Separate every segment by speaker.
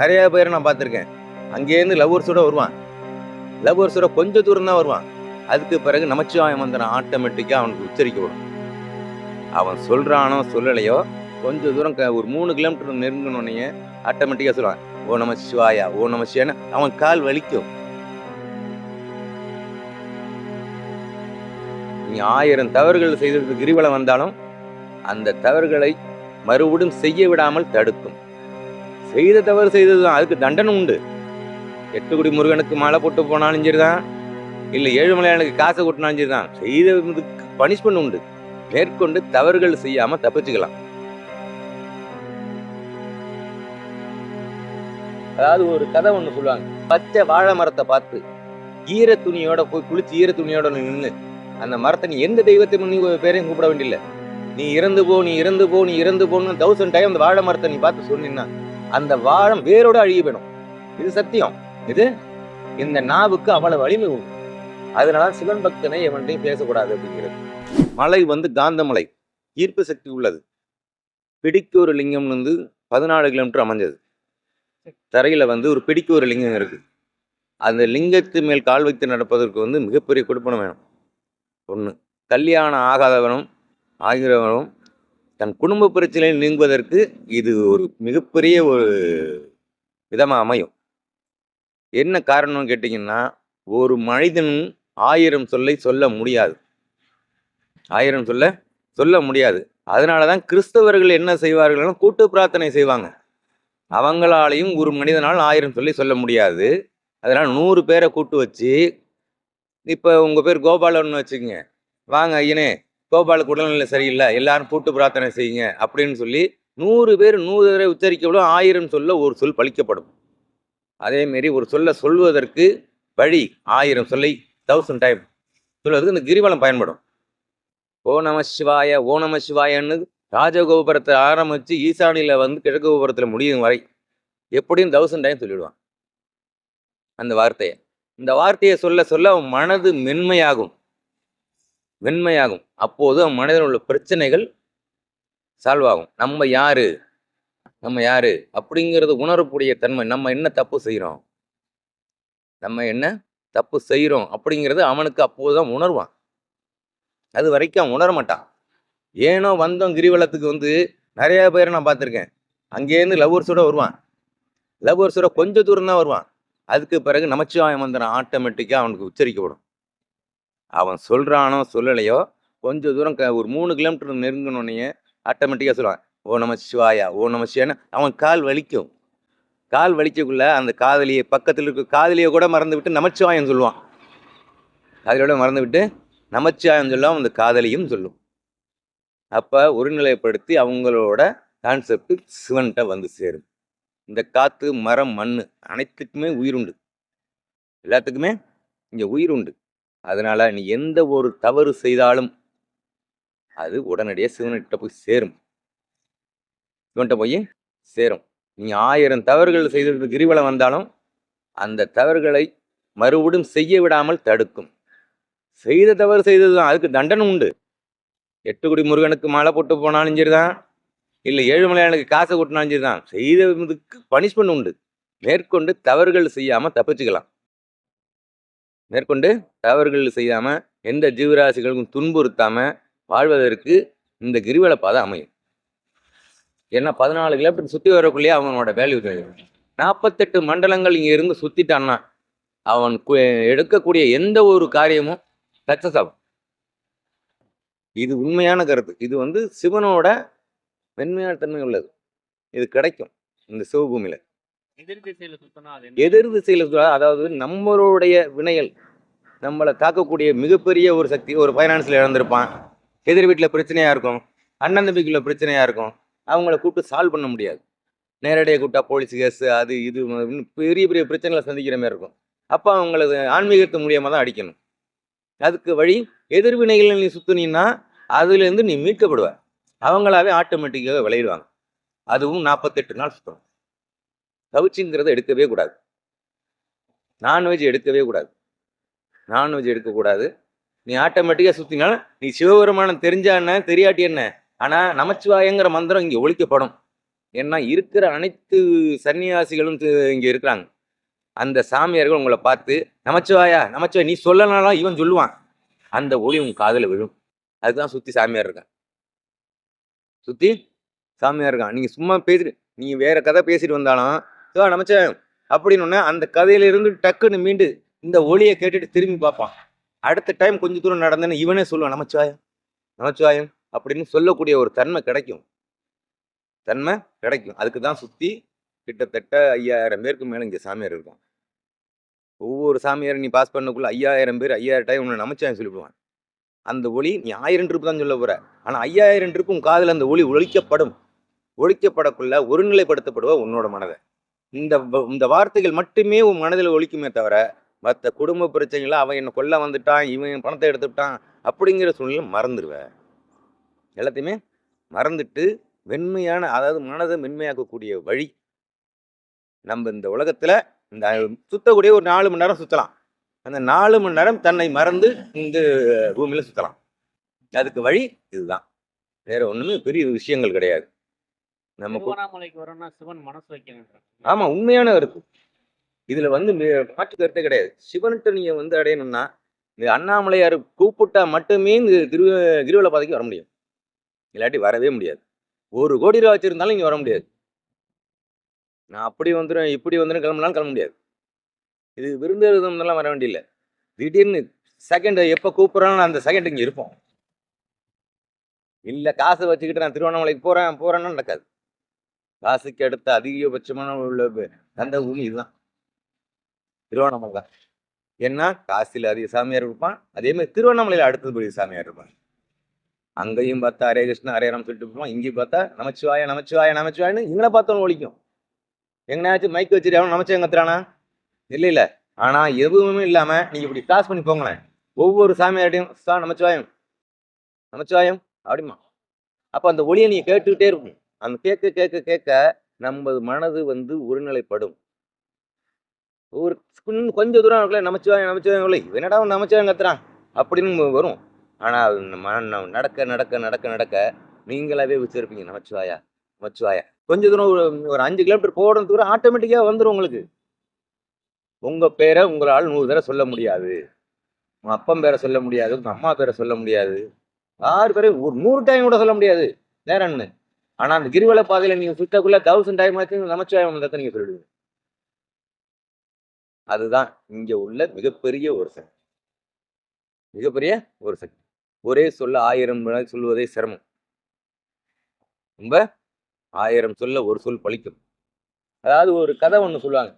Speaker 1: நிறைய பேரை நான் பார்த்துருக்கேன். அங்கேருந்து லவ்வர்ஸோட வருவான். லவ்வர்ஸோட கொஞ்சம் தூரம் தான் வருவான். அதுக்கு பிறகு நமச்சிவாயம் மந்திரம் ஆட்டோமேட்டிக்காக அவனுக்கு உச்சரிக்கப்படும் அவன் சொல்கிறானோ சொல்லலையோ கொஞ்சம் தூரம் க- ஒரு மூணு கிலோமீட்டர் நெருங்கணுன்னே ஆட்டோமேட்டிக்காக சொல்லுவான் ஓ நம சிவாயா ஓ நம சிவான்னு அவன் கால் வலிக்கும். நீ ஆயிரம் தவறுகள் செய்தது கிரிவலம் வந்தாலும் அந்த தவறுகளை மறுபடியும் செய்ய விடாமல் தடுக்கும். செய்த தவறு செய்தது தான் அதுக்கு தண்டனை உண்டு. எட்டுக்குடி முருகனுக்கு மழை போட்டு போனாலும் சரிதான். இல்லை ஏழுமலையானுக்கு காசை கொட்டினாலும் சரிதான். செய்த பனிஷ்மெண்ட் உண்டு. மேற்கொண்டு தவறுகள் செய்யாம தப்பிச்சுக்கலாம். அதாவது ஒரு கதை ஒன்று சொல்லுவாங்க. பச்சை வாழை மரத்தை பார்த்து ஈர துணியோட போய் குளிச்சு ஈர துணியோட நின்று அந்த மரத்தை நீ எந்த தெய்வத்தை முன்னி பேரையும் கூப்பிட வேண்டியில்லை. நீ இறந்து போ நீ இறந்து போ நீ இறந்து போன்னு தௌசண்ட் டைம் அந்த வாழை மரத்தை நீ பார்த்து சொன்னீங்கன்னா அந்த வாழம் வேரோட அழிய வேணும். இது சத்தியம். இது? இந்த நாவுக்கு அவ்வளவு வலிமை உண்டு. அதனால சிவன் பக்தனை எவன்டையும் பேசக்கூடாது அப்படிங்கிறது. மலை வந்து காந்தமலை ஈர்ப்பு சக்தி உள்ளது. பிடிக்கு ஒரு லிங்கம் வந்து பதினாலு கிலோமீட்டர் அமைஞ்சது. தரையில வந்து ஒரு பிடிக்கு ஒரு லிங்கம் இருக்கு. அந்த லிங்கத்து மேல் கால் வைத்து நடப்பதற்கு வந்து மிகப்பெரிய கொடுப்பனம் வேணும். ஒன்று கல்யாணம் ஆகாதவனும் ஆகிறவனும் தன் குடும்ப பிரச்சனையை நீங்குவதற்கு இது ஒரு மிகப்பெரிய ஒரு விதமாக அமையும். என்ன காரணம்னு கேட்டிங்கன்னா ஒரு மனிதன் ஆயிரம் சொல்லை சொல்ல முடியாது. ஆயிரம் சொல்ல சொல்ல முடியாது. அதனால தான் கிறிஸ்தவர்கள் என்ன செய்வார்கள்னா கூட்டு பிரார்த்தனை செய்வாங்க. அவங்களாலையும் ஒரு மனிதனால் ஆயிரம் சொல்லி சொல்ல முடியாது. அதனால் நூறு பேரை கூட்டு வச்சு இப்போ உங்கள் பேர் கோபாலன்னு வச்சுக்கோங்க. வாங்க ஐயனே. கோபாலுக்கு உடல்நிலை சரியில்லை எல்லாரும் கூட்டு பிரார்த்தனை செய்யுங்க அப்படின்னு சொல்லி நூறு பேர் நூறு தடவை உச்சரிக்கவிடும் ஆயிரம் சொல்ல ஒரு சொல் பழிக்கப்படும். அதேமாரி ஒரு சொல்ல சொல்வதற்கு வழி ஆயிரம் சொல்லை தௌசண்ட் டைம் சொல்வதற்கு இந்த கிரிவலம் பயன்படும். ஓ நம சிவாய ஓ நம சிவாயன்னு ராஜகோபுரத்தை ஆரம்பித்து ஈசானியில் வந்து கிழக்கு கோபுரத்தில் முடியும் வரை எப்படியும் தௌசண்ட் டைம் சொல்லிவிடுவான் அந்த வார்த்தையை. இந்த வார்த்தையை சொல்ல சொல்ல அவன் மனது மென்மையாகும். வெண்மையாகும். அப்போது அவன் மனதில் உள்ள பிரச்சனைகள் சால்வ் ஆகும் நம்ம யாரு? நம்ம யாரு? அப்படிங்கிறது உணரக்கூடிய தன்மை. நம்ம என்ன தப்பு செய்கிறோம் நம்ம என்ன தப்பு செய்கிறோம் அப்படிங்கிறது அவனுக்கு அப்போதுதான் உணர்வான். அது வரைக்கும் அவன் உணர மாட்டான். ஏனோ வந்தோம் கிரிவலத்துக்கு வந்து நிறைய பேரை நான் பார்த்துருக்கேன். அங்கேருந்து லவ்வர்ஸோட வருவான். லவ்வர்ஸோட கொஞ்சம் தூரம் தான் வருவான். அதுக்கு பிறகு நமச்சிவாயம் மந்திரம் ஆட்டோமேட்டிக்காக அவனுக்கு உச்சரிக்கப்படும். அவன் சொல்கிறானோ சொல்லலையோ கொஞ்சம் தூரம் க ஒரு மூணு கிலோமீட்டர் நெருங்கினோடனே ஆட்டோமேட்டிக்காக சொல்லுவான் ஓ நம சிவாயா ஓ நம சிவான்னு அவன் கால் வலிக்கும். கால் வலிக்கக்குள்ள அந்த காதலியை பக்கத்தில் இருக்க காதலியை கூட மறந்து விட்டு நமச்சிவாயம் சொல்லுவான். காதலியோட மறந்து விட்டு நமச்சிவாயம் சொல்லும் அந்த காதலியும் சொல்லும். அப்போ ஒருநிலைப்படுத்தி அவங்களோட கான்செப்ட் சிவன்கிட்ட வந்து சேரும். இந்த காற்று மரம் மண் அனைத்துக்குமே உயிர் உண்டு எல்லாத்துக்குமே இங்கே உயிருண்டு. அதனால நீ எந்த ஒரு தவறு செய்தாலும் அது உடனடியாக சிவன்கிட்ட போய் சேரும். சிவன்கிட்ட போய் சேரும். நீ ஆயிரம் தவறுகள் செய்தது கிரிவலம் வந்தாலும் அந்த தவறுகளை மறுபடியும் செய்ய விடாமல் தடுக்கும். செய்த தவறு செய்ததுதான். அதுக்கு தண்டனை உண்டு. எட்டுக்குடி முருகனுக்கு மழை போட்டு போனாலும் சரிதான். இல்லை ஏழுமலையானுக்கு காசை கொட்டினாலும் சரிதான். செய்ததுக்கு பனிஷ்மெண்ட் உண்டு. மேற்கொண்டு தவறுகள் செய்யாமல் தப்பிச்சுக்கலாம். மேற்கொண்டு தவறுகள் செய்யாமல் எந்த ஜீவராசிகளுக்கும் துன்புறுத்தாமல் வாழ்வதற்கு இந்த கிரிவல பாதை அமையும். ஏன்னா பதினாலு கிலோமீட்டர் சுற்றி வரக்குள்ளேயே அவனோட வேல்யூ நாற்பத்தெட்டு மண்டலங்கள் இங்கே இருந்து சுற்றிட்டான்னா அவன் எடுக்கக்கூடிய எந்த ஒரு காரியமும் சக்சஸ் ஆகும். இது உண்மையான கருத்து. இது வந்து சிவனோட மென்மையான தன்மை உள்ளது. இது கிடைக்கும் இந்த சிவபூமியில்.
Speaker 2: எதிர் திசையில சுத்தினா அது
Speaker 1: எதிர் திசையில் அதாவது நம்மளுடைய வினைகள் நம்மளை தாக்கக்கூடிய மிகப்பெரிய ஒரு சக்தி ஒரு ஃபைனான்ஸில் இழந்திருப்பான். எதிர் வீட்டில் பிரச்சனையாக இருக்கும் அண்ணன் தம்பிக்குள்ள பிரச்சனையாக இருக்கும் அவங்கள கூப்பிட்டு சால்வ் பண்ண முடியாது. நேரடியாக கூப்பிட்டா போலீஸ் கேஸ் அது இது பெரிய பெரிய பிரச்சனைகளை சந்திக்கிற மாதிரி இருக்கும். அப்போ அவங்களுக்கு ஆன்மீகத்து மூலியமாக தான் அடிக்கணும். அதுக்கு வழி எதிர்வினைகள் நீ சுற்றுனீன்னா அதுலேருந்து நீ மீட்கப்படுவ. அவங்களாவே ஆட்டோமேட்டிக்காக விளையிடுவாங்க. அதுவும் நாற்பத்தெட்டு நாள் சுற்றணும் கவுச்சிங்கிறத எடுக்கவே கூடாது. நான்வெஜ் எடுக்கவே கூடாது. நான்வெஜ் எடுக்கக்கூடாது. நீ ஆட்டோமேட்டிக்காக சுற்றினாலும் நீ சிவபெருமானம் தெரிஞ்சா என்ன தெரியாட்டி என்ன? ஆனால் நமச்சிவாயங்கிற மந்திரம் இங்கே ஒழிக்கப்படும். ஏன்னா இருக்கிற அனைத்து சன்னியாசிகளும் இங்கே இருக்கிறாங்க. அந்த சாமியார்கள் உங்களை பார்த்து நமச்சிவாயா நமச்சிவாய் நீ சொல்லனாலும் இவன் சொல்லுவான். அந்த ஒளி உன் காதில் விழும். அதுதான் சுற்றி சாமியார் இருக்கான் சுற்றி சாமியார் இருக்கான். நீங்கள் சும்மா பேசிட்டு நீங்கள் வேற கதை பேசிட்டு வந்தாலும் சிவா நமச்சிவாயம். அப்படின்னு அந்த கதையிலிருந்து டக்குன்னு மீண்டு இந்த ஒளியை கேட்டுட்டு திரும்பி பார்ப்பான். அடுத்த டைம் கொஞ்ச தூரம் நடந்தேன்னு இவனே சொல்லுவான் நமச்சிவாயம் நமச்சிவாயம் அப்படின்னு சொல்லக்கூடிய ஒரு தன்மை கிடைக்கும். தன்மை கிடைக்கும். அதுக்கு தான் சுற்றி கிட்டத்தட்ட ஐயாயிரம் பேருக்கு மேலே இங்கே சாமியார் இருக்கும் ஒவ்வொரு சாமியார் நீ பாஸ் பண்ணக்குள்ள ஐயாயிரம் பேர் ஐயாயிரம் டைம் உன்னை நமச்சிவாயம் சொல்லிவிடுவான். அந்த ஒளி நீ ஆயிரம் ட்ரிப்பு தான் சொல்ல போகிற ஆனால் ஐயாயிரம் ட்ரிப்பும் காதில் அந்த ஒளி ஒழிக்கப்படும். ஒழிக்கப்படக்குள்ள ஒருநிலைப்படுத்தப்படுவ உன்னோட மனதை. இந்த வ- இந்த வார்த்தைகள் மட்டுமே உன் மனதில் ஒழிக்குமே தவிர மற்ற குடும்ப பிரச்சனைகளை அவன் என்னை கொல்ல வந்துட்டான் இவன் பணத்தை எடுத்துட்டான் அப்படிங்கிற சூழ்நிலை மறந்துடுவேன் எல்லாத்தையுமே மறந்துட்டு வெண்மையான அதாவது மனதை மென்மையாக்கக்கூடிய வழி நம்ம இந்த உலகத்தில் இந்த சுத்தக்கூடிய ஒரு நாலு மணி நேரம் சுற்றலாம் அந்த நாலு மணி நேரம் தன்னை மறந்து இந்த பூமியில் சுற்றலாம் அதுக்கு வழி இதுதான். வேற ஒன்றுமே பெரிய விஷயங்கள் கிடையாது. நம்ம ஆமா உண்மையான கருத்து. இதுல வந்து மாற்று கருத்தே கிடையாது. சிவன்கிட்ட நீங்க வந்து அடையணும்னா இந்த அண்ணாமலையார் கூப்பிட்டா மட்டுமே இந்த திரு கிரிவல பாதைக்கு வர முடியும். இல்லாட்டி வரவே முடியாது. ஒரு கோடி ரூபா வச்சிருந்தாலும் இங்க வர முடியாது. நான் அப்படி வந்துடும் இப்படி வந்துடும் கிளம்பலாம் கிளம்ப முடியாது. இது விருந்தெல்லாம் வர வேண்டியதில்லை திடீர்னு செகண்ட் எப்போ கூப்பிட்றானோ அந்த செகண்ட் இங்கே இருப்போம். இல்லை காசை வச்சுக்கிட்டு நான் திருவண்ணாமலைக்கு போகிறேன் போகிறேன்னு நடக்காது. காசுக்கு அடுத்த அதிகபட்சமான உள்ள அந்த பூமி இதுதான். திருவண்ணாமலை தான் ஏன்னா காசில் அதிக சாமியார் இருப்பான். அதே மாதிரி திருவண்ணாமலையில் அடுத்தது பெரிய சாமியார் இருப்பான் அங்கேயும் பார்த்தா ஹரே கிருஷ்ணா ஹரே ராம் சொல்லிட்டு இருப்பான் இங்கேயும் பார்த்தா நமச்சிவாய நமச்சிவாய நமச்சிவாயன்னு இங்கே பார்த்தவங்க ஒழிக்கும். எங்கனாச்சும் மைக் வச்சுட்டு அவன் நமச்சிவாயம் கத்துறானா? இல்லை இல்லை. ஆனால் எதுவுமே இல்லாமல் நீங்கள் இப்படி கிராஸ் பண்ணி போங்களேன். ஒவ்வொரு சாமியார்டையும் சா நமச்சிவாயம். நமச்சிவாயம் அப்படிமா அப்போ அந்த ஒளியை நீங்கள் கேட்டுக்கிட்டே இருக்கும் அந்த கேட்க கேட்க கேட்க நம்ம மனது வந்து ஒருநிலைப்படும். ஒரு கொஞ்ச- தூரம் இருக்குல்ல நமச்சிவாயம் நமச்சிவாயம் இல்லை. என்னடா அவன் கத்துறான்? அப்படின்னு வரும். ஆனால் அது நடக்க நடக்க நடக்க நடக்க நீங்களாவே வச்சிருப்பீங்க நமச்சிவாயா நமச்சிவாயா. கொஞ்ச தூரம் ஒரு ஒரு அஞ்சு கிலோமீட்டர் போகிற தூரம் ஆட்டோமேட்டிக்காக வந்துடும் உங்களுக்கு. உங்கள் பேரை உங்களால் நூறு தடவை சொல்ல முடியாது. உங்கள் அப்பன் பேரை சொல்ல முடியாது. உங்கள் அம்மா பேரை சொல்ல முடியாது. ஆறு பேரையும் ஒரு நூறு டைம் கூட சொல்ல முடியாது. நேரம்னு ஆனா அந்த கிரிவல பாதையில நீங்க சுத்தக்குள்ள தௌசண்ட் டைம் ஆச்சு நமச்சிவாயம் வந்ததை நீங்க சொல்லிடுவீங்க. அதுதான் இங்க உள்ள மிகப்பெரிய ஒரு சக்தி. மிகப்பெரிய ஒரு சக்தி. ஒரே சொல்ல ஆயிரம் சொல்வதே சிரமம். ரொம்ப ஆயிரம் சொல்ல ஒரு சொல் பழிக்கும். அதாவது ஒரு கதை ஒண்ணு சொல்லுவாங்க.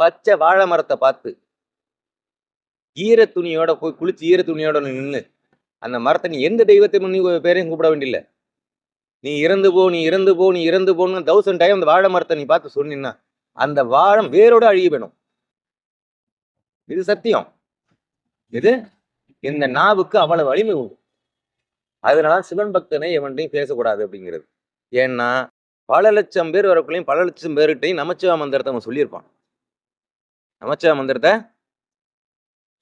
Speaker 1: பச்சை வாழை மரத்தை பார்த்து ஈர துணியோட போய் குளிச்சு ஈர துணியோட நின்று அந்த மரத்தை நீ எந்த தெய்வத்தை முன்னி பேரையும் கூப்பிட வேண்டியில்லை. நீ இறந்து போ நீ இறந்து போ நீ இறந்து போன்னு தௌசண்ட் டைம் அந்த வாழை மரத்தை நீ பார்த்து சொன்னீங்கன்னா அந்த வாழம் வேரோட அழுகி போயிடும். இது சத்தியம். இது இந்த நாவுக்கு அவ்வளவு வலிமை உண்டு. அதனால சிவன் பக்தனை எவன்ட்டையும் பேசக்கூடாது அப்படிங்கிறது. ஏன்னா பல லட்சம் பேர் வரக்குள்ளேயும் பல லட்சம் பேருக்கிட்டையும் நமச்சிவா மந்திரத்தை அவன் சொல்லியிருப்பான். நமச்சிவா மந்திரத்தை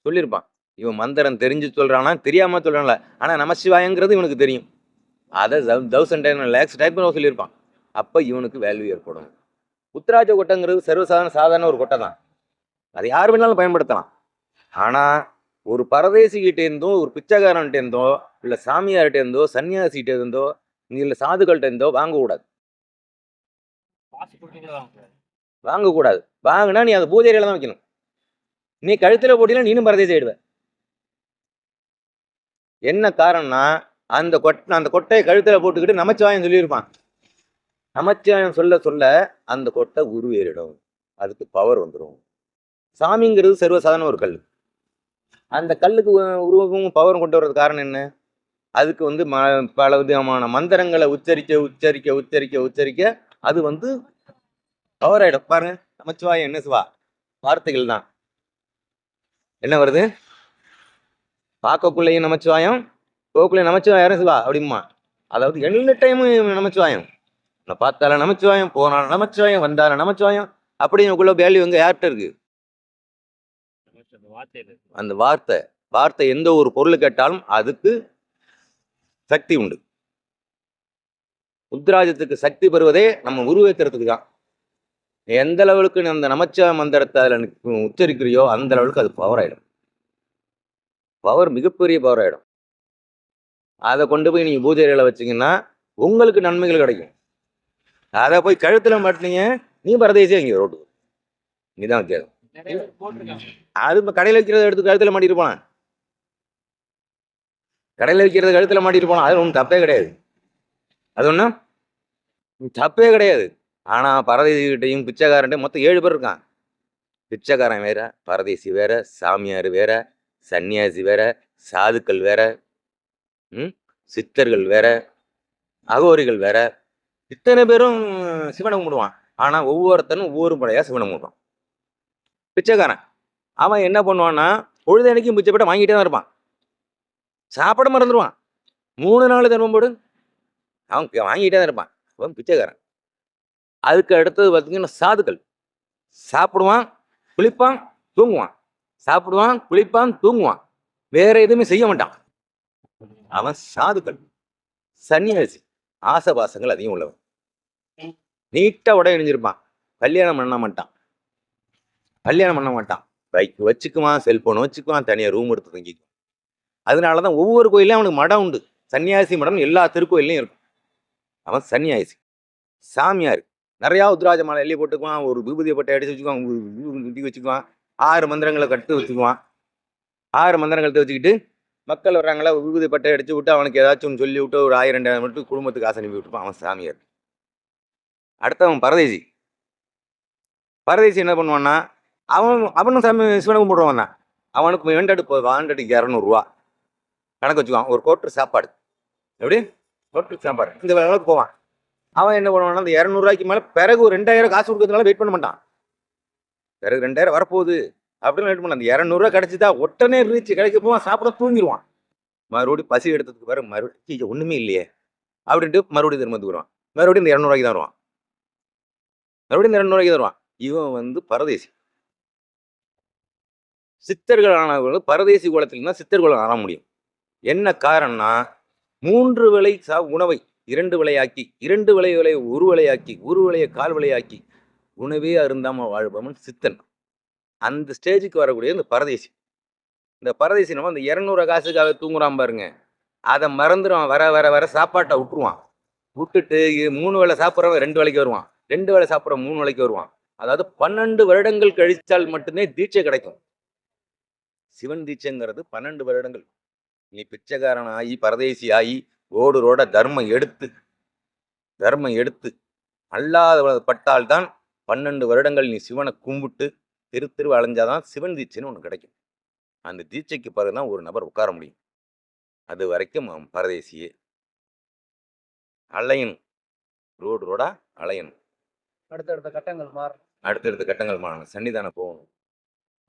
Speaker 1: சொல்லியிருப்பான். இவன் மந்திரம் தெரிஞ்சு சொல்றானா தெரியாம சொல்றான்ல. ஆனா நமசிவாயங்கிறது இவனுக்கு தெரியும். அதை தௌசண்ட் டென் லேக்ஸ் டைப் பண்ண சொல்லியிருப்பான். அப்போ இவனுக்கு வேல்யூ ஏற்படும். உத்ராஜ கொட்டைங்கிறது சர்வசாதாரண சாதாரண ஒரு கொட்டை தான். அதை யார் வேணாலும் பயன்படுத்தலாம். ஆனால் ஒரு பரதேசிகிட்ட இருந்தோ ஒரு பிச்சைக்காரன்கிட்டேருந்தோ இல்லை சாமியார்கிட்டேருந்தோ இருந்தோ இருந்தோ இல்லை சாதுகள்கிட்ட இருந்தோ வாங்கக்கூடாது. வாங்கக்கூடாது. வாங்கினா நீ அதை பூஜை தான் வைக்கணும். நீ கழுத்தில் போட்டினா நீனும் பரதேசி ஆயிடுவ. என்ன காரணம்னா அந்த கொட்டை அந்த கொட்டையை கழுத்தில் போட்டுக்கிட்டு நமச்சிவாயம் சொல்லியிருப்பான். நமச்சிவாயம் சொல்ல சொல்ல அந்த கொட்டை உருவேறிடும். அதுக்கு பவர் வந்துடும் சாமிங்கிறது சர்வசாதாரண ஒரு கல். அந்த கல்லுக்கு உ- உருவமும் பவரும் கொண்டு வர்றது காரணம் என்ன? அதுக்கு வந்து ம பல விதமான மந்திரங்களை உச்சரிக்க உச்சரிக்க உச்சரிக்க உச்சரிக்க அது வந்து பவர் ஆகிடும் பாருங்க நமச்சிவாயம் என்ன சிவா வார்த்தைகள் தான். என்ன வருது? பார்க்கக்குள்ளேயும் நமச்சிவாயம் போக்குள்ளே நமச்சிவாயம் சிவா? அப்படிமா அதாவது எல்லா டைமும் நமச்சிவாயம்? உன்னை பார்த்தாலும் நமச்சிவாயம் போனாலும் நமச்சிவாயம் வந்தாலும் நமச்சிவாயம் அப்படிங்கக்குள்ள வேல்யூ எங்கே? யார்கிட்ட இருக்கு?
Speaker 2: அந்த
Speaker 1: வார்த்தை வார்த்தை எந்த ஒரு பொருள் கேட்டாலும் அதுக்கு சக்தி உண்டு. உத்ராஜத்துக்கு சக்தி பெறுவதே நம்ம உருவேற்றுறதுக்கு தான். எந்த லெவலுக்கு அந்த நமச்சிவ மந்திரத்தை அதில் உச்சரிக்கிறியோ அந்த லெவலுக்கு அது பவர் ஆயிடும். பவர் மிகப்பெரிய பவர் ஆகிடும் அதை கொண்டு போய் நீங்கள் பூஜை அறையில வச்சீங்கன்னா உங்களுக்கு நன்மைகள் கிடைக்கும். அதை போய் கழுத்துல மாட்டினீங்க நீ பரதேசியா இங்கே ரோட்டு இதுதான் வித்தியாசம். அது இப்ப கடையில வைக்கிறத எடுத்து கழுத்துல மாட்டிட்டு போலாம். கடையில வைக்கிறத கழுத்துல மாட்டிட்டு போலாம். அது ஒன்றும் தப்பே கிடையாது. அது ஒன்றும் தப்பே கிடையாது. ஆனா பரதேசிகிட்டையும் பிச்சைக்காரன்ட்டையும் மொத்தம் ஏழு பேர் இருக்கான் பிச்சைக்காரன் வேற பரதேசி வேற சாமியார் வேற சன்னியாசி வேற சாதுக்கள் வேற ம்? சித்தர்கள் வேற அகோரிகள் வேற. இத்தனை பேரும் சிவனை கும்பிடுவான். ஆனால் ஒவ்வொருத்தனும் ஒவ்வொரு முறையாக சிவனை கும்பிடுவான். பிச்சைக்காரன். அவன் என்ன பண்ணுவான்னா பொழுதனைக்கும் பிச்சைப்பட்ட வாங்கிட்டே தான் இருப்பான். சாப்பிட மறந்துடுவான் மூணு நாள் தர்மம் போடு. அவன் வாங்கிட்டே தான் இருப்பான். அவன் பிச்சைக்காரன். அதுக்கு அடுத்தது பார்த்தீங்கன்னா சாதுக்கள். சாப்பிடுவான் குளிப்பான் தூங்குவான். சாப்பிடுவான் குளிப்பான் தூங்குவான். வேற எதுவுமே செய்ய மாட்டான். அவன் சாதுக்கள். சன்னியாசி ஆசபாசங்கள் அதிகம் உள்ளவன். நீட்டா உடை அணிஞ்சிருப்பான் கல்யாணம் பண்ண மாட்டான். கல்யாணம் பண்ண மாட்டான். பைக் வச்சுக்குவான் செல்போன் வச்சுக்குவான் தனியாக ரூம் எடுத்து தங்கிக்குவான். அதனால தான் ஒவ்வொரு கோயிலையும் அவனுக்கு மடம் உண்டு. சன்னியாசி மடம் எல்லா திருக்கோயிலையும் இருக்கும். அவன் சன்னியாசி. சாமியார். நிறையா உத்ராஜ மாலை எள்ளி போட்டுக்குவான். ஒரு விபூதியை பட்டை அடிச்சு வச்சுக்குவான். வச்சுக்குவான். ஆறு மந்திரங்களை கட்டு வச்சுக்குவான். ஆறு மந்திரங்களை வச்சுக்கிட்டு மக்கள் வர்றாங்களா விபூதி பட்டை அடிச்சு விட்டு அவனுக்கு ஏதாச்சும் ஒன்று சொல்லி விட்டு ஒரு ஆயிரம் ரெண்டாயிரம் மட்டும் குடும்பத்துக்கு ஆசை அனுப்பி விட்டுப்பான் அவன் சாமியார். அடுத்தவன் பரதேசி. பரதேசி என்ன பண்ணுவான்னா அவன் அவனும் சாமி சிவனை கும்பிடுவான் தான் அவனுக்கு வேண்டாடு இப்போ வாண்டடிக்கு இரநூறுவா. கணக்கு வச்சுக்குவான் ஒரு கோட்டு சாப்பாடு. எப்படி? கோட்டு சாப்பாடு. இந்த அளவுக்கு போவான். அவன் என்ன பண்ணுவான்னா அந்த இரநூறுவாய்க்கு மேலே பிறகு ஒரு ரெண்டாயிரம் காசு கொடுக்கறதுனால வெயிட் பண்ண மாட்டான். பிறகு ரெண்டாயிரம் வரப்போகுது. அப்படின்னு வெயிட் பண்ண அந்த இரநூறுவா கிடச்சிதா? உடனே ரீச் கிடைக்க போவான் சாப்பிட தூங்கிடுவான். மறுபடியும் பசி எடுத்ததுக்கு பிறகு மறுபடியும் ஒன்றுமே இல்லையே. அப்படின்ட்டு மறுபடியும் திரும்பத்துக்கு வருவான் மறுபடியும் இந்த இரநூறுவாய்க்கு தான் வருவான். மறுபடியும் இந்த இரநூறுவாய்க்கு தான் வருவான். இவன் வந்து பரதேசி. சித்தர்கள் ஆனவர்கள் பரதேசி குலத்தில் தான் சித்தர் ஆன முடியும். என்ன காரணம்னா மூன்று விலை சா உணவை இரண்டு விலையாக்கி இரண்டு விலை விலை ஒரு விலையாக்கி ஒரு விலையை கால் விலையாக்கி உணவே அருந்தாமல் வாழ்பவன் சித்தன். அந்த ஸ்டேஜுக்கு வரக்கூடிய இந்த பரதேசி. இந்த பரதேசி நம்ம அந்த இரநூறு காசுக்காக தூங்குறான் பாருங்க. அதை மறந்துடுவான். வர வர வர சாப்பாட்டை விட்டுருவான். விட்டுட்டு இது மூணு வேளை சாப்பிட்றவன் ரெண்டு வேலைக்கு வருவான். ரெண்டு வேளை சாப்பிட்ற மூணு வேலைக்கு வருவான். அதாவது பன்னெண்டு வருடங்கள் கழித்தால் மட்டுமே தீட்சை கிடைக்கும். சிவன் தீட்சைங்கிறது பன்னெண்டு வருடங்கள். நீ பிச்சைக்காரன் ஆகி பரதேசி ஆகி ஓடு ரோட தர்மம் எடுத்து தர்மம் எடுத்து அல்லாத பட்டால்தான் பன்னெண்டு வருடங்கள் நீ சிவனை கும்பிட்டு திரு திரு அலைஞ்சாதான் சிவன் தீட்சைன்னு ஒன்று கிடைக்கும். அந்த தீட்சைக்கு பிறகுதான் ஒரு நபர் உட்கார முடியும். அது வரைக்கும் பரதேசியே. அலையணும் ரோடு ரோடா? அலையணும்
Speaker 2: அடுத்தடுத்த கட்டங்கள் மாறும்
Speaker 1: அடுத்தடுத்த கட்டங்கள் மாறணும். சன்னிதானம் போகணும்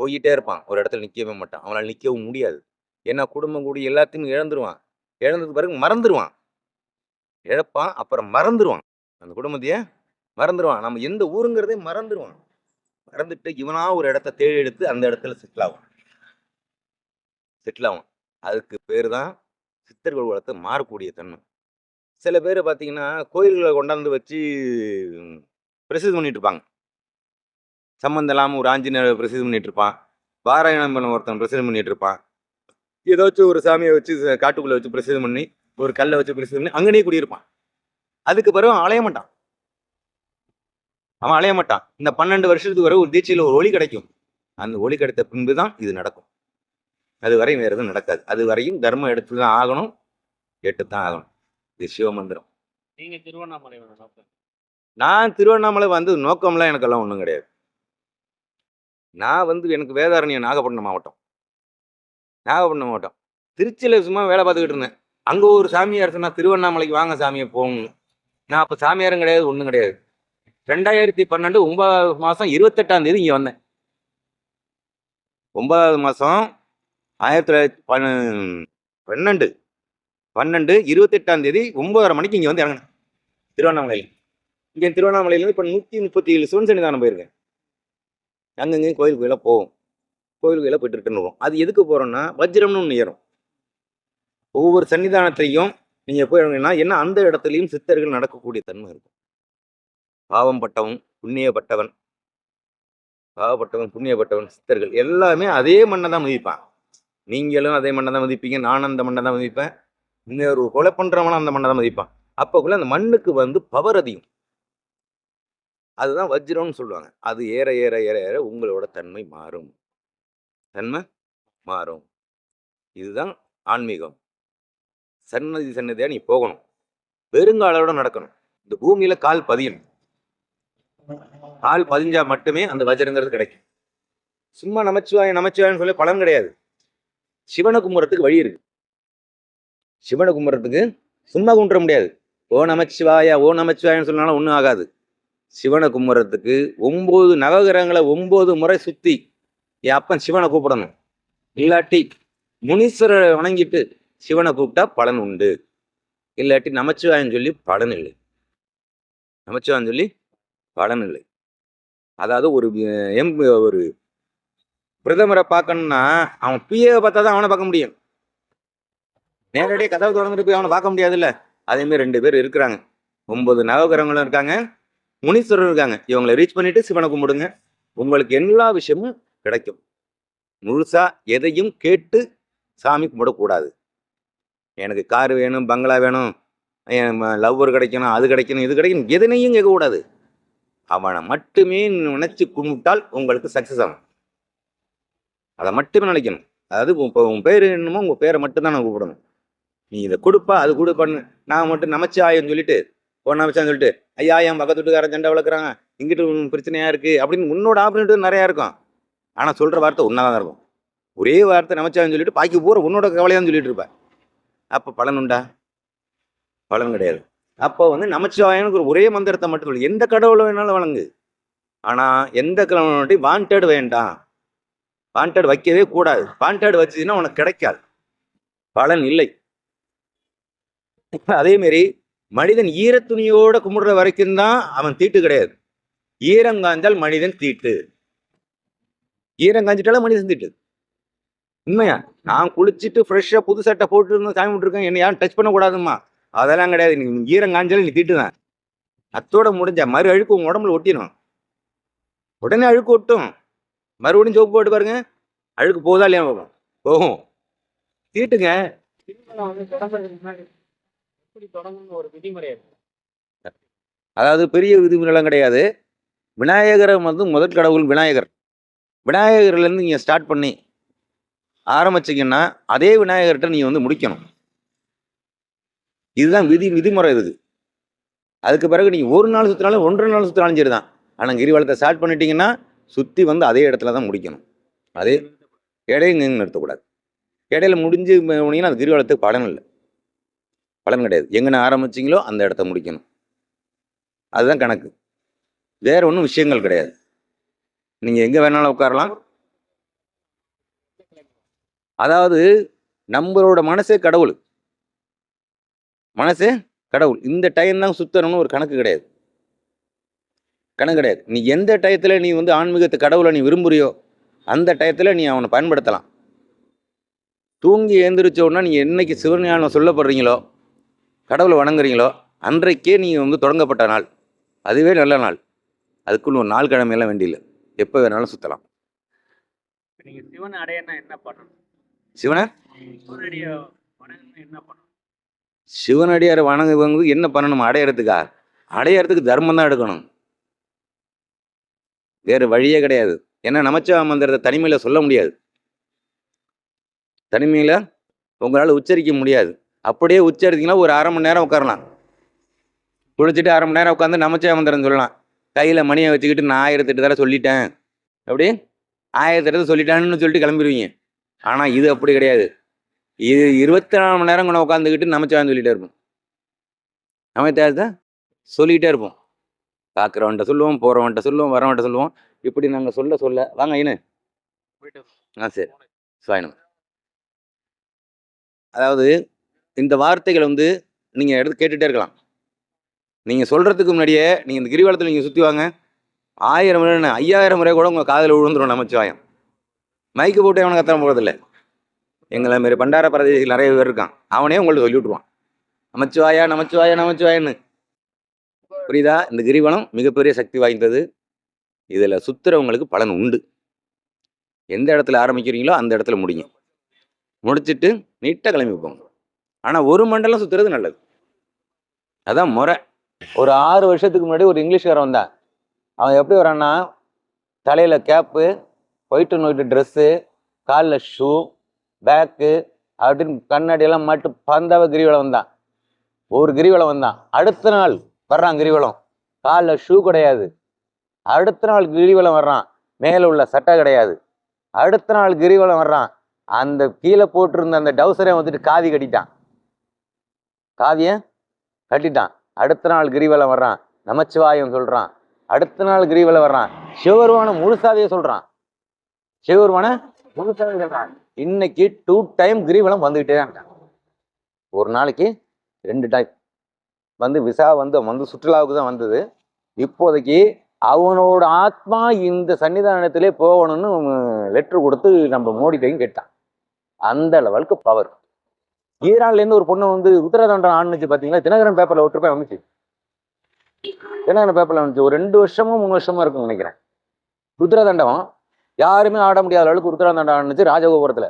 Speaker 1: போய்கிட்டே இருப்பான். ஒரு இடத்துல நிற்கவே மாட்டான். அவனால் நிற்கவும் முடியாது. ஏன்னா குடும்பம் கூடி எல்லாத்தையும் இழந்துருவான். இழந்ததுக்கு பிறகு மறந்துடுவான் இழப்பான் அப்புறம் மறந்துடுவான் அந்த குடும்பத்தையே மறந்துடுவான் நம்ம எந்த ஊருங்கிறதே மறந்துடுவான் பறந்துட்டு இவனா ஒரு இடத்த தேடி எடுத்து அந்த இடத்துல செட்டில் ஆகும் செட்டில் ஆகும் அதுக்கு பேர் தான் சித்தர்கள் குலத்தை மாறக்கூடிய தன்மை. சில பேர் பார்த்தீங்கன்னா கோயில்களை கொண்டாந்து வச்சு பிரசித்தி பண்ணிட்டு இருப்பாங்க. சம்மந்தம் இல்லாமல் ஒரு ஆஞ்சநேயர் பிரசித்தி பண்ணிட்டு இருப்பான். பாராயணம் பண்ண ஒருத்தன் பிரசித்தி பண்ணிட்டு இருப்பான். ஏதாச்சும் ஒரு சாமியை வச்சு காட்டுக்குள்ளே காட்டுக்குள்ள வச்சு பிரசித்தி பண்ணி ஒரு கல்லை வச்சு பிரசித்தி பண்ணி அங்கனே குடியிருப்பான். அதுக்கு பிறகு அலைய மாட்டான். அவன் அலைய மாட்டான். இந்த பன்னெண்டு வருஷத்துக்கு வரை ஒரு தீட்சையில் ஒரு ஒளி கிடைக்கும். அந்த ஒளி கிடைத்த பின்பு தான் இது நடக்கும். அது வரையும் வேறு எதுவும் நடக்காது. அது வரையும் தர்மம் எடுத்து தான் ஆகணும். கேட்டு தான் ஆகணும். இது சிவமந்திரம்.
Speaker 2: நீங்க திருவண்ணாமலை
Speaker 1: நான் திருவண்ணாமலை வந்து நோக்கம்லாம் எனக்கெல்லாம் ஒன்றும் கிடையாது. நான் வந்து எனக்கு வேதாரண்யம் நாகப்பட்டினம் மாவட்டம். நாகப்பட்டினம் மாவட்டம். திருச்சியில் சும்மா வேலை பார்த்துக்கிட்டு இருந்தேன். அங்கே ஒரு சாமியார் சொன்னா திருவண்ணாமலைக்கு வாங்க சாமியை போகணும் நான் அப்போ சாமியாரும் கிடையாது ஒன்றும் கிடையாது. ரெண்டாயிரத்தி பன்னெண்டு ஒன்பதாவது மாதம் இருபத்தெட்டாம் தேதி இங்கே வந்தேன். ஒன்பதாவது மாதம் ஆயிரத்தி தொள்ளாயிரத்தி பன்ன பன்னெண்டு. பன்னெண்டு இருபத்தெட்டாம் தேதி ஒன்பதரை மணிக்கு இங்கே வந்து இறங்கினேன். திருவண்ணாமலையில். இங்கே திருவண்ணாமலையிலேருந்து இப்போ நூற்றி முப்பத்தி ஏழு சிவன் சன்னிதானம் போயிருக்கேன். அங்கங்கேயும் கோயில் கோயிலாக போவோம். கோயில் கோயிலாக போயிட்டு ரிட்டர்ன் வருவோம். அது எதுக்கு போகிறோம்னா வஜ்ரம்னு ஒன்று ஏறும். ஒவ்வொரு சன்னிதானத்தையும் போய் போயிருந்தீங்கன்னா என்ன அந்த இடத்துலையும் சித்தர்கள் நடக்கக்கூடிய தன்மை இருக்கும். பாவம் பட்டவன் புண்ணியப்பட்டவன். பாவப்பட்டவன் புண்ணியப்பட்டவன் சித்தர்கள். எல்லாமே அதே மண்ணை தான் மதிப்பான். நீங்களும் அதே மண்ணை தான் மதிப்பீங்க நானும் அந்த மண்ணை தான் மதிப்பேன். இன்னொரு கொலை பண்ணுறவனும் அந்த மண்ணை தான் மதிப்பான். அப்போக்குள்ள அந்த மண்ணுக்கு வந்து பவர் அதிகம். அதுதான் வஜ்ரம்னு சொல்லுவாங்க. அது ஏற ஏற ஏற ஏற உங்களோட தன்மை மாறும். தன்மை மாறும். இதுதான் ஆன்மீகம். சன்னதி சன்னதியாக நீ போகணும். பெருங்காலோட நடக்கணும். இந்த பூமியில் கால் பதியணும். கால் பதிஞ்சா மட்டுமே அந்த வஜ்ரங்கிறது கிடைக்கும். சும்மா நமச்சிவாயம் நமச்சிவாயன்னு சொல்லி பலன் கிடையாது. சிவனை கும்புறத்துக்கு வழி இருக்கு. சிவனை கும்புறத்துக்கு சும்மா கும்பிட முடியாது. ஓ நமச்சிவாயா ஓ நமச்சிவாயன்னு சொன்னாலும் ஒன்றும் ஆகாது. சிவனை கும்புறத்துக்கு ஒம்பது நவகிரகங்களை ஒம்பது முறை சுத்தி என் அப்பன் சிவனை கூப்பிடணும். இல்லாட்டி முனீஸ்வரரை வணங்கிட்டு சிவனை கூப்பிட்டா பலன் உண்டு. இல்லாட்டி நமச்சிவாயன்னு சொல்லி பலன் இல்லை. நமச்சிவாயன்னு சொல்லி பலனில்லை. அதாவது ஒரு எம் ஒரு பிரதமரை பார்க்கணும்னா அவன் பிஏவை பார்த்தா தான் அவனை பார்க்க முடியும். நேரடியாக கதவு திறந்துட்டு போய் அவனை பார்க்க முடியாதுல்ல? அதே ரெண்டு பேர் இருக்கிறாங்க. ஒன்பது நவகிரகங்களும் இருக்காங்க. முனீஸ்வரர் இருக்காங்க. இவங்களை ரீச் பண்ணிட்டு சிவனை கும்பிடுங்க. உங்களுக்கு எல்லா விஷயமும் கிடைக்கும். முழுசா எதையும் கேட்டு சாமி கும்பிடக்கூடாது. எனக்கு கார் வேணும் பங்களா வேணும் லவ்வர் கிடைக்கணும் அது கிடைக்கணும் இது கிடைக்கணும் எதனையும் கேட்கக்கூடாது. அவனை மட்டுமே நினைச்சு கும்பிட்டால் உங்களுக்கு சக்சஸ் ஆகும். அதை மட்டுமே நினைக்கணும். அதாவது இப்போ உன் பேர் என்னமோ உங்கள் பேரை மட்டும்தான் நான் கூப்பிடணும். நீ இதை கொடுப்பா அது கொடுப்பான்னு நான் மட்டும் நமச்சிவாயன்னு சொல்லிட்டு ஓ நமச்சான்னு சொல்லிட்டு ஐயா என் பக்கத்து வீட்டுக்காரன் சண்டை வளர்க்குறாங்க இங்கிட்டு பிரச்சனையாக இருக்குது அப்படின்னு உன்னோட ஆப்பரேட்டு நிறையா இருக்கும். ஆனால் சொல்கிற வார்த்தை ஒன்றா தான் இருக்கும். ஒரே வார்த்தை நமச்சான்னு சொல்லிட்டு பாக்கி பூரா உன்னோட கவலையான்னு சொல்லிட்டு இருப்பேன் அப்போ பலன் உண்டா? பலன் கிடையாது. அப்போ வந்து நமச்சிவாயனுக்கு ஒரு ஒரே மந்திரத்தை மட்டும் சொல்லு. எந்த கடவுளை வேணாலும் வழங்கு ஆனால் எந்த கடவுளை வாண்டட் வேண்டாம். வாண்டட் வைக்கவே கூடாது. வாண்டட் வச்சுன்னா உனக்கு கிடைக்காது. பலன் இல்லை. அதேமாரி மனிதன் ஈரத்துணியோட கும்பிடுற வரைக்கும் தான் அவன் தீட்டு கிடையாது. ஈரம் காய்ந்தால் மனிதன் தீட்டு. ஈரம் காஞ்சிட்டாலும் மனிதன் தீட்டு. உண்மையா? நான் குளிச்சுட்டு ஃப்ரெஷ்ஷாக புது சட்டை போட்டு இருந்து சாமி விட்டுருக்கேன் என்னை யாரும் டச் பண்ணக்கூடாதும்மா. அதெல்லாம் கிடையாது. நீ ஈரம் காஞ்சாலும் நீ திட்டுதான் அத்தோட முடிஞ்ச மறு அழுக்கு உன் உடம்புல ஒட்டிடும் உடனே அழுக்கு ஒட்டும். மறுபடியும் சோப்பு போட்டு பாருங்க. அழுக்கு போதா இல்லையா போகும். போகும். தீட்டுங்க.
Speaker 2: வந்து ஒரு
Speaker 1: அதாவது பெரிய விதிமுறைலாம் கிடையாது. விநாயகரை வந்து முதல் கடவுள் விநாயகர். விநாயகர்லேருந்து நீங்கள் ஸ்டார்ட் பண்ணி ஆரம்பிச்சிங்கன்னா அதே விநாயகர்கிட்ட நீங்கள் வந்து முடிக்கணும். இதுதான் விதி விதிமுறை இது அதுக்கு பிறகு நீங்கள் ஒரு நாள் சுற்றினாலும் ஒன்றரை நாள் சுற்றினாலும் சரி தான் ஆனால் கிரிவலத்தை ஸ்டார்ட் பண்ணிட்டீங்கன்னா சுற்றி வந்து அதே இடத்துல தான் முடிக்கணும். அதே இடையில நின்று நிறுத்தக்கூடாது. இடையில முடிஞ்சு போனீங்கன்னா அது கிரிவலத்துக்கு பலன் இல்லை. பலன் கிடையாது. எங்கன்னு ஆரம்பிச்சிங்களோ அந்த இடத்த முடிக்கணும். அதுதான் கணக்கு. வேற ஒன்றும் விஷயங்கள் கிடையாது. நீங்கள் எங்கே வேணாலும் உட்காரலாம். அதாவது நம்மளோட மனசே கடவுள். மனசே கடவுள். இந்த டைம் தான் சுத்தணும்னு ஒரு கணக்கு கிடையாது. கணக்கு கிடையாது. நீ எந்த டயத்தில் நீ வந்து ஆன்மீகத்தை கடவுளை நீ விரும்புறியோ அந்த டயத்தில் நீ அவனை பயன்படுத்தலாம். தூங்கி எழுந்திரிச்ச உடனே நீங்கள் என்னைக்கு சிவஞானம் சொல்லப்படுறீங்களோ கடவுளை வணங்குறீங்களோ அன்றைக்கே நீங்கள் வந்து தொடங்கப்பட்ட நாள். அதுவே நல்ல நாள். அதுக்குள்ள ஒரு நாள் கிழமையெல்லாம் வேண்டியில்லை. எப்போ வேணாலும் சுற்றலாம்
Speaker 2: இப்ப நீங்க சிவன் அடையனா என்ன பண்ணணும்?
Speaker 1: சிவனை?
Speaker 2: என்ன பண்ணணும்?
Speaker 1: சிவனடியாரை வணங்குவங்களுக்கு என்ன பண்ணணும்? அடையிறதுக்கா அடையறதுக்கு தர்மம் தான் எடுக்கணும். வேறு வழியே கிடையாது. ஏன்னா நமச்சிவா மந்திரத்தை தனிமையில் சொல்ல முடியாது. தனிமையில் உங்களால் உச்சரிக்க முடியாது. அப்படியே உச்சரித்தீங்கன்னா ஒரு அரை மணி நேரம் உட்காரலாம். குளிச்சுட்டு அரை மணி நேரம் உட்காந்து நமச்சிவா மந்திரம் சொல்லலாம். கையில் மணியை வச்சுக்கிட்டு நான் ஆயிரத்தெட்டு தடவை சொல்லிட்டேன். அப்படி? ஆயிரத்தெட்டு எட்டு சொல்லிட்டேன்னு சொல்லிட்டு கிளம்பிடுவீங்க. ஆனால் இது அப்படி கிடையாது. இது இருபத்தி நாலு மணி நேரம் கூட உட்காந்துக்கிட்டு நமச்சிவான்னு சொல்லிட்டே இருப்போம். தேவை சொல்லிக்கிட்டே இருப்போம். பார்க்குறவன்ட்ட சொல்லுவோம் போகிறவன்ட்ட சொல்லுவோம் வரவன்ட்ட சொல்லுவோம். இப்படி நாங்கள் சொல்ல சொல்ல வாங்க
Speaker 2: போயிட்டு
Speaker 1: ஆ சரி. சாயணும் அதாவது இந்த வார்த்தைகள் வந்து நீங்கள் எடுத்து கேட்டுகிட்டே இருக்கலாம். நீங்கள் சொல்கிறதுக்கு முன்னாடியே நீங்கள் இந்த கிரிவலத்தில் நீங்கள் சுற்றி வாங்க. ஆயிரம் முறை ஐயாயிரம் முறை கூட உங்கள் காதில் விழுந்துரும் நமச்சிவாயம். மைக்கு போட்டு அவனை கத்தன போகிறதில்ல எங்களை மாரி பண்டார பிரதேசத்தில் நிறைய பேர் இருக்கான். அவனே உங்கள்ட்ட சொல்லி விட்ருவான் நமச்சிவாயா நமச்சிவாயா நமச்சிவாயன்னு. புரியுதா? இந்த கிரிவலம் மிகப்பெரிய சக்தி வாய்ந்தது. இதில் சுத்துறவங்களுக்கு பலன் உண்டு. எந்த இடத்துல ஆரம்பிக்கிறீங்களோ அந்த இடத்துல முடிங்க. முடிச்சுட்டு நீட்டாக கிளம்பி போங்க. ஆனால் ஒரு மண்டலம் சுற்றுறது நல்லது. அதான் முறை. ஒரு ஆறு வருஷத்துக்கு முன்னாடி ஒரு இங்கிலீஷ்காரன் வந்தான். அவன் எப்படி வரான்னா தலையில் cap white and white dress காலில் ஷூ பேக்கு அப்படின்னு கண்ணாடியெல்லாம் மட்டும் பந்தாவ கிரிவலம் வந்தான் ஒரு கிரிவலம் வந்தான் அடுத்த நாள் வர்றான் கிரிவலம். காலில் ஷூ கிடையாது. அடுத்த நாள் கிரிவலம் வர்றான். மேலே உள்ள சட்டை கிடையாது. அடுத்த நாள் கிரிவலம் வர்றான். அந்த கீழே போட்டிருந்த அந்த டவுசரை வந்துட்டு காவி கட்டிட்டான். காதியை கட்டிட்டான். அடுத்த நாள் கிரிவலம் வர்றான். நமச்சிவாயம் சொல்கிறான் அடுத்த நாள் கிரிவலம் வர்றான். சிவருவான முழுசாவே சொல்கிறான் சிவருவான முழுசாவே சொல்கிறான் இன்னைக்கு டூ டைம் கிரிவலம் வந்துகிட்டே தான் ஒரு நாளைக்கு ரெண்டு டைம் வந்து விசா வந்து அவன் வந்து சுற்றுலாவுக்கு தான் வந்தது. இப்போதைக்கு அவனோட ஆத்மா இந்த சன்னிதானத்திலே போகணும்னு லெட்ரு கொடுத்து நம்ம மோடிட்டையும் கேட்டான். அந்த லெவலுக்கு பவர் ஈரான்லேருந்து ஒரு பொண்ணு வந்து உத்தரதண்டம் ஆணுச்சு பார்த்தீங்களா தினகரன் பேப்பரில் விட்டுருப்பேன் வந்துச்சு தினகரன் பேப்பரில் வந்துச்சு ஒரு ரெண்டு வருஷமும் மூணு வருஷமோ இருக்கும்னு நினைக்கிறேன். ருத்ரதண்டகம் யாருமே ஆட முடியாத அளவுக்கு ருத்ரதண்டம் ஆடுனுச்சு ராஜகோபுரத்துல.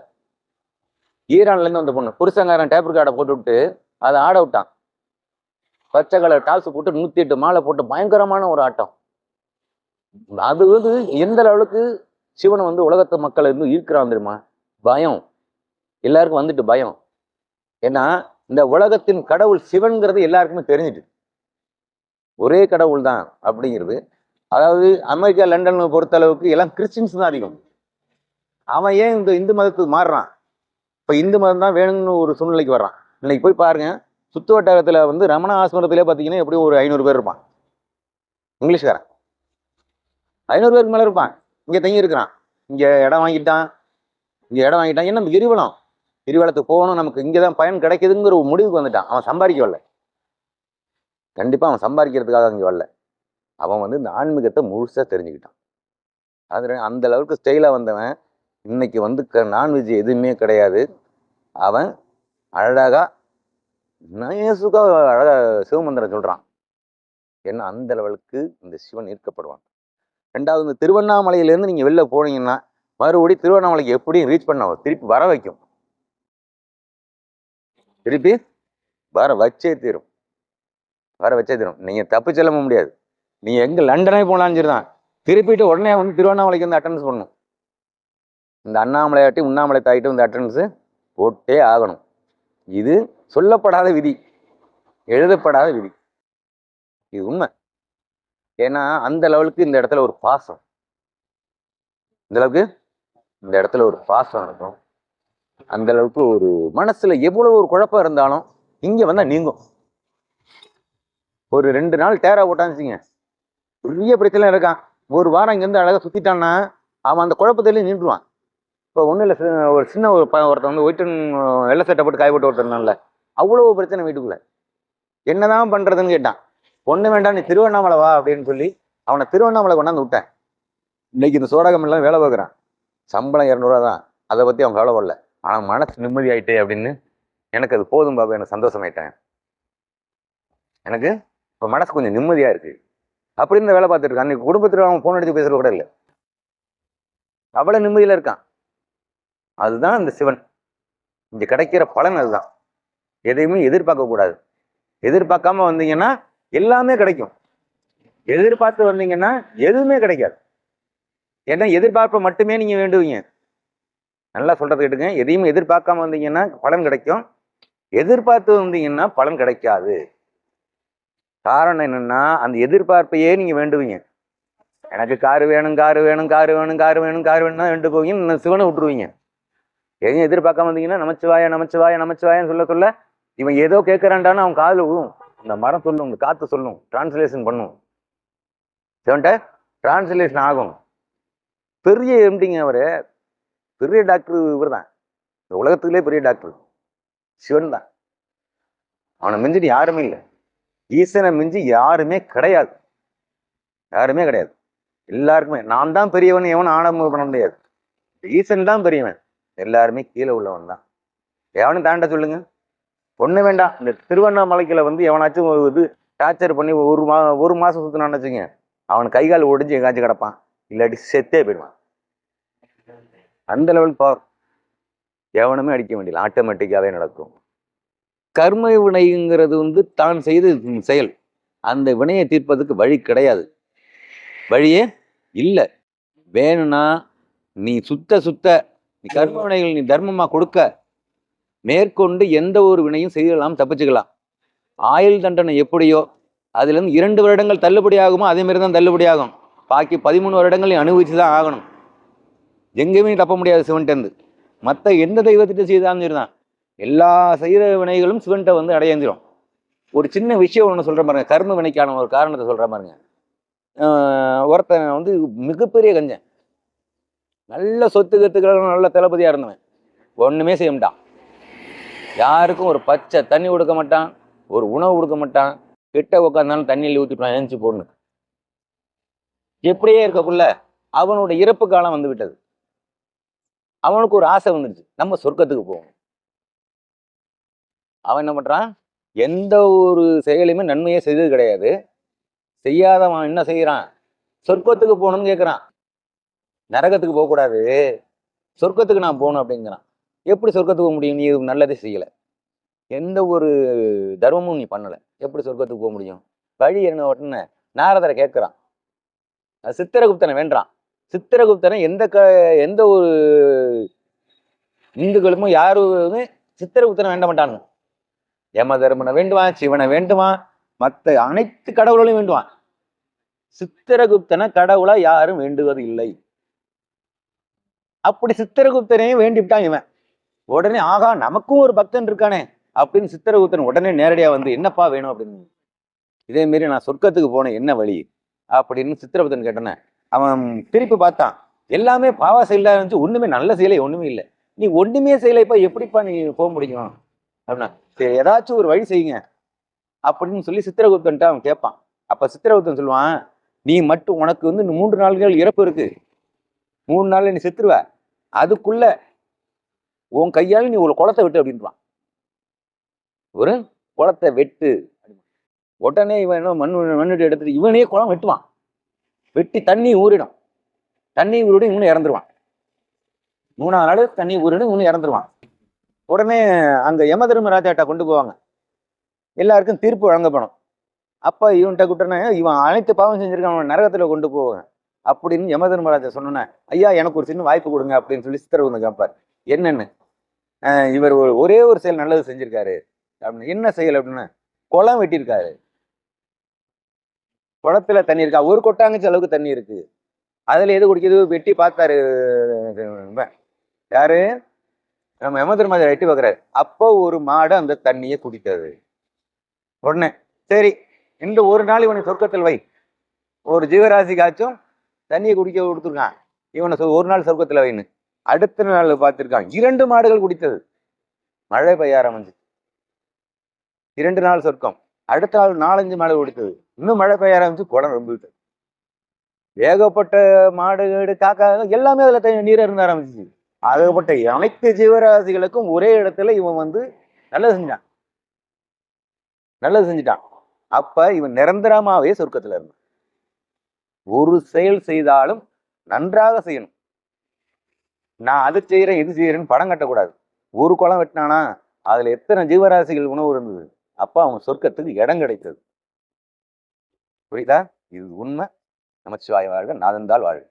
Speaker 1: ஈரான்ல வந்த பொண்ணு. புருஷங்காரன் டேப் கார்டை போட்டு விட்டு அதை ஆட விட்டான். பச்சை கலர் டால்ஸ் போட்டு நூற்றி எட்டு மாலை போட்டு பயங்கரமான ஒரு ஆட்டம். அது வந்து எந்த அளவுக்கு சிவன் வந்து உலகத்து மக்கள் இருந்து ஈர்க்கிறான் தெரியுமா? பயம். எல்லாருக்கும் வந்துட்டு பயம். ஏன்னா இந்த உலகத்தின் கடவுள் சிவன்கிறது எல்லாருக்குமே தெரிஞ்சுட்டு. ஒரே கடவுள் தான் அப்படிங்கிறது. அதாவது அமெரிக்கா லண்டன் பொறுத்த அளவுக்கு எல்லாம் கிறிஸ்டின்ஸ் தான் அதிகம். அவன் ஏன் இந்த இந்து மதத்துக்கு மாறுறான்? இப்போ இந்து மதம் தான் வேணும்னு ஒரு சூழ்நிலைக்கு வர்றான். இன்னைக்கு போய் பாருங்க சுத்து வட்டாரத்தில் வந்து ரமண ஆசிரமத்திலே பார்த்தீங்கன்னா எப்படியும் ஒரு ஐநூறு பேர் இருப்பான். இங்கிலீஷ்காரன். ஐநூறு பேருக்கு மேலே இருப்பான். இங்கே தங்கி இருக்கிறான். இங்கே இடம் வாங்கிட்டான். இங்கே இடம் வாங்கிட்டான். என்ன கிரிவலம்? கிரிவலத்துக்கு போகணும். நமக்கு இங்கே தான் பயன் கிடைக்குதுங்கிற ஒரு முடிவுக்கு வந்துட்டான். அவன் சம்பாதிக்க வரல. கண்டிப்பாக அவன் சம்பாதிக்கிறதுக்காக அங்கே வரல. அவன் வந்து இந்த ஆன்மீகத்தை முழுசாக தெரிஞ்சுக்கிட்டான். அது அந்த அளவுக்கு ஸ்டைலாக வந்தவன். இன்னைக்கு வந்து க நான்வெஜ் எதுவுமே கிடையாது. அவன் அழகாக நேசுக்காக அழகாக சிவமந்திரம் சொல்கிறான் ஏன்னா அந்த லெவலுக்கு இந்த சிவன் ஈர்க்கப்படுவான். ரெண்டாவது இந்த திருவண்ணாமலையிலேருந்து நீங்கள் வெளில போனீங்கன்னா மறுபடி திருவண்ணாமலைக்கு எப்படியும் ரீச் பண்ண திருப்பி வர வைக்கும். திருப்பி வர வச்சே தீரும். வர வச்சே தீரும். நீங்கள் தப்பு செல்ல முடியாது. நீங்கள் எங்கே லண்டனே போனாலும் சரி தான் திருப்பிட்டு உடனே வந்து திருவண்ணாமலைக்கு வந்து அட்டன்ஸ் பண்ணணும் இந்த அண்ணாமலையாட்டி உண்ணாமலை தாயிட்டு வந்து அட்டன்ஸு போட்டே ஆகணும். இது சொல்லப்படாத விதி. எழுதப்படாத விதி. இது உண்மை. ஏன்னா அந்த லெவலுக்கு இந்த இடத்துல ஒரு பாசம். இந்த அளவுக்கு இந்த இடத்துல ஒரு பாசம் இருக்கும். அந்த அளவுக்கு ஒரு மனசுல எவ்வளவு ஒரு குழப்பம் இருந்தாலும் இங்க வந்தா நீங்கும். ஒரு ரெண்டு நாள் டேரா போட்டான்னு பெரிய பிரச்சனை இருக்கான். ஒரு வாரம் இங்கேருந்து அழகாக சுற்றிட்டான்னா அவன் அந்த குழப்பத்திலேயே நின்றுவான் இப்போ ஒன்றும் இல்லை ஒரு சின்ன ஒரு ப ஒருத்தன் வந்து ஒயிட்டன் வெள்ளை சட்டை போட்டு காய போட்டு ஒருத்தர்னால அவ்வளோ பிரச்சனை வீட்டுக்குள்ளே. என்னதான் பண்ணுறதுன்னு கேட்டான். ஒன்று வேண்டாம் நீ திருவண்ணாமலை வா அப்படின்னு சொல்லி அவனை திருவண்ணாமலை கொண்டாந்து விட்டேன். இன்னைக்கு இந்த சோடகம் எல்லாம் வேலை பார்க்குறான். சம்பளம் இரநூறுவா தான். அதை பற்றி அவன் கவலைப்படல. ஆனால் மனசு நிம்மதி ஆயிட்டே அப்படின்னு எனக்கு அது போதும் பாபு எனக்கு சந்தோஷமாயிட்டேன். எனக்கு இப்போ மனசு கொஞ்சம் நிம்மதியாக இருக்குது அப்படின்னு இந்த வேலை பார்த்துட்டு இருக்கான். அன்னைக்கு குடும்பத்தில் அவன் ஃபோன் அடிச்சு பேசுறது கூட இல்லை. அவ்வளோ நிம்மதியில் இருக்கான். அதுதான் இந்த சிவன். இங்கே கிடைக்கிற பலன் அதுதான். எதையுமே எதிர்பார்க்க கூடாது. எதிர்பார்க்காம வந்தீங்கன்னா எல்லாமே கிடைக்கும். எதிர்பார்த்து வந்தீங்கன்னா எதுவுமே கிடைக்காது. ஏன்னா எதிர்பார்ப்பை மட்டுமே நீங்க வேண்டுவீங்க. நல்லா சொல்றது கேட்டுங்க. எதையும் எதிர்பார்க்காம வந்தீங்கன்னா பலன் கிடைக்கும். எதிர்பார்த்து வந்தீங்கன்னா பலன் கிடைக்காது. காரணம் என்னென்னா அந்த எதிர்பார்ப்பையே நீங்கள் வேண்டுவீங்க. எனக்கு காரு வேணும் காரு வேணும் காரு வேணும் காரு வேணும் காரு வேணும் தான் வேண்டு போவீங்க சிவனை விட்டுருவீங்க. எதையும் எதிர்பார்க்காம வந்தீங்கன்னா நமச்சிவாய நமச்சிவாய நமச்சிவாயன்னு சொல்ல சொல்ல இவன் ஏதோ கேட்குறான்டான்னு அவன் காதில் விழுவும். இந்த மரம் சொல்லும் இந்த காற்று சொல்லும் டிரான்ஸ்லேஷன் பண்ணும். சிவன்ட்ட டிரான்ஸ்லேஷன் ஆகும். பெரிய எம்டிங்க அவர் பெரிய டாக்டர் இவர் தான் இந்த உலகத்துக்குள்ளே பெரிய டாக்டர் சிவன் தான். அவனை மிஞ்சிட்டு யாருமே இல்லை. ஈசனை மிஞ்சி யாருமே கிடையாது. யாருமே கிடையாது. எல்லாருக்குமே. நான் தான் பெரியவன் எவனும் ஆடம்பரம் பண்ண முடியாது. ஈசன் தான் பெரியவன். எல்லாருமே கீழே உள்ளவன் தான். எவனும் தாண்ட சொல்லுங்க. பொண்ணு வேண்டாம். இந்த திருவண்ணாமலைக்குள்ள வந்து எவனாச்சும் இது டார்ச்சர் பண்ணி ஒரு மா ஒரு மாதம் சுத்தினான்னு வச்சுங்க அவன் கை கால் ஒடிஞ்சு எங்காச்சும் கிடப்பான். இல்லாட்டி செத்தே போயிடுவான். அந்த லெவல் பவர் எவனுமே அடிக்க வேண்டியது ஆட்டோமேட்டிக்காகவே நடக்கும். கர்ம வினைங்கிறது வந்து தான் செய்த செயல். அந்த வினையை தீர்ப்பதற்கு வழி கிடையாது. வழியே இல்லை. வேணும்னா நீ சுத்த சுத்த நீ கர்ம வினைகள் நீ தர்மமா கொடுக்க. மேற்கொண்டு எந்த ஒரு வினையும் செய்யலாம் தப்பிச்சுக்கலாம். ஆயுள் தண்டனை எப்படியோ அதுலேருந்து இரண்டு வருடங்கள் தள்ளுபடி ஆகுமோ அதே மாதிரி தான் தள்ளுபடி ஆகும். பாக்கி பதிமூணு வருடங்கள் நீ அனுபவிச்சு தான் ஆகணும். எங்கேயுமே தப்ப முடியாது சிவன்ட்டேருந்து மற்ற எந்த தெய்வத்திட்ட செய்தாலும் சரிதான். எல்லா செய்கிற வினைகளும் சிவன்ட்ட வந்து அடையந்திரும். ஒரு சின்ன விஷயம் ஒன்று சொல்கிற பாருங்க. கர்ம வினைக்கான ஒரு காரணத்தை சொல்கிற பாருங்க. ஒருத்தன் வந்து மிகப்பெரிய கஞ்சன். நல்ல சொத்து கத்துக்கள் நல்ல தளபதியாக இருந்தவன். ஒன்றுமே செய்ய மாட்டான். யாருக்கும் ஒரு பச்சை தண்ணி கொடுக்க மாட்டான். ஒரு உணவு கொடுக்க மாட்டான். கிட்ட உட்காந்தாலும் தண்ணியில் ஊற்றிட்டான் ஏஞ்சி போடணும். எப்படியே இருக்கக்குள்ள அவனோட இறப்பு காலம் வந்து விட்டது. அவனுக்கு ஒரு ஆசை வந்துடுச்சு நம்ம சொர்க்கத்துக்கு போகணும். அவன் என்ன பண்ணுறான் எந்த ஒரு செயலையுமே நன்மையே செய்தது கிடையாது. செய்யாதவன் என்ன செய்கிறான் சொர்க்கத்துக்கு போகணும்னு கேட்குறான் நரகத்துக்கு போகக்கூடாது சொர்க்கத்துக்கு நான் போகணும் அப்படிங்கிறான். எப்படி சொர்க்கத்துக்கு போக முடியும்? நீ நல்லதே செய்யலை. எந்த ஒரு தர்மமும் நீ பண்ணலை. எப்படி சொர்க்கத்துக்கு போக முடியும்? வழி என்ன உடனே நாரதரை கேட்குறான். சித்திரகுப்தனை வேண்டான் சித்திரகுப்தனை எந்த க எந்த ஒரு இந்துக்களும் யாருமே சித்திரகுப்தனை வேண்ட மாட்டானுங்க. யம தர்மனை வேண்டுவான் சிவனை வேண்டுவான் மற்ற அனைத்து கடவுளையும் வேண்டுவான். சித்திரகுப்தனை கடவுளா யாரும் வேண்டுவது இல்லை அப்படி சித்திரகுப்தனையும் வேண்டிவிட்டான் இவன். உடனே ஆகா நமக்கும் ஒரு பக்தன் இருக்கானே அப்படின்னு சித்திரகுப்தன் உடனே நேரடியாக வந்து என்னப்பா வேணும்? அப்படின்னு. இதே மாரி நான் சொர்க்கத்துக்கு போனேன் என்ன வழி? அப்படின்னு சித்திரகுப்தன் கேட்டனே அவன் திருப்பி பார்த்தான். எல்லாமே பாவ செயலாக இருந்துச்சு ஒன்றுமே நல்ல செயலை ஒன்றுமே இல்லை. நீ ஒன்றுமே செய்யலை எப்படிப்பா நீ போக முடியும்? அப்படின்னா ஏதாச்சும் ஒரு வழி செய்யுங்க அப்படின்னு சொல்லி சித்திரகுப்தன்ட்ட அவன் கேட்பான். அப்ப சித்திரகுப்தன் சொல்லுவான் நீ மட்டும் உனக்கு வந்து மூன்று நாள்கள் இறப்பு இருக்கு. மூணு நாள்ல நீ செத்துருவ. அதுக்குள்ள உன் கையால் நீ ஒரு குளத்தை வெட்டு அப்படின்றான். ஒரு குளத்தை வெட்டு. உடனே இவன் என்ன மண் மண்ணுட்டு எடுத்துட்டு இவனே குளம் வெட்டுவான். வெட்டி தண்ணி ஊறிடும். தண்ணி ஊறிடும் இவனும் இறந்துருவான். மூணாவது நாள் தண்ணி ஊறிடும் இவனும் இறந்துருவான். உடனே அங்கே யம தர்மராஜாட்ட கொண்டு போவாங்க. எல்லாருக்கும் தீர்ப்பு வழங்கப்படும். அப்போ இவன்கிட்ட குட்டனே இவன் அனைத்து பாவம் செஞ்சிருக்கான் அவன் நரகத்தில் கொண்டு போவாங்க அப்படின்னு யம தர்மராஜா சொன்னோன்னே ஐயா எனக்கு ஒரு சின்ன வாய்ப்பு கொடுங்க அப்படின்னு சொல்லி சித்திரகுப்தன் கேட்பார் என்னென்னு? இவர் ஒரு ஒரே ஒரு செயல் நல்லது செஞ்சிருக்காரு. அப்படின்னு என்ன செயல்? அப்படின்னு குளம் வெட்டியிருக்காரு. குளத்துல தண்ணி இருக்கா? ஒரு கொட்டாங்கச்சு அளவுக்கு தண்ணி இருக்கு. அதுல எது குடிக்கிறது? வெட்டி பார்த்தாரு. யாரு? நம்ம யமதர்மராஜா வெட்டி பார்க்குறாரு. அப்போ ஒரு மாடு அந்த தண்ணியை குடித்தது. உடனே சரி இந்த ஒரு நாள் இவனை சொர்க்கத்தில் வை. ஒரு ஜீவராசிக்காச்சும் தண்ணியை குடிக்க கொடுத்துருக்கான். இவனை சொ- ஒரு நாள் சொர்க்கத்தில் வைன்னு. அடுத்த நாள் பார்த்துருக்கான். இரண்டு மாடுகள் குடித்தது. மழை பெய்ய ஆரம்பிச்சு. இரண்டு நாள் சொர்க்கம். அடுத்த நாள் நாலஞ்சு மாடு குடித்தது. இன்னும் மழை பெய்ய ஆரம்பிச்சு குளம் ரொம்ப விட்டது ஏகப்பட்ட மாடு காக்கா எல்லாமே அதில் தண்ணி- நீர் இருந்து ஆரம்பிச்சிச்சு. ஆகப்பட்ட அனைத்து ஜீவராசிகளுக்கும் ஒரே இடத்துல இவன் வந்து நல்லது செஞ்சான். நல்லது செஞ்சுட்டான். அப்ப இவன் நிரந்தரமாவே சொர்க்கத்துல இருந்தான். ஒரு செயல் செய்தாலும் நன்றாக செய்யணும். நான் அது செய்யறேன் இது செய்யறேன்னு படம் கட்டக்கூடாது. ஒரு குளம் வெட்டினானா அதுல எத்தனை ஜீவராசிகள் உணவு இருந்தது? அப்ப அவன் சொர்க்கத்துக்கு இடம் கிடைத்தது. புரியுதா? இது உண்மை. நமச்சிவாய வாழ்க நாதந்தால் வாழ்க.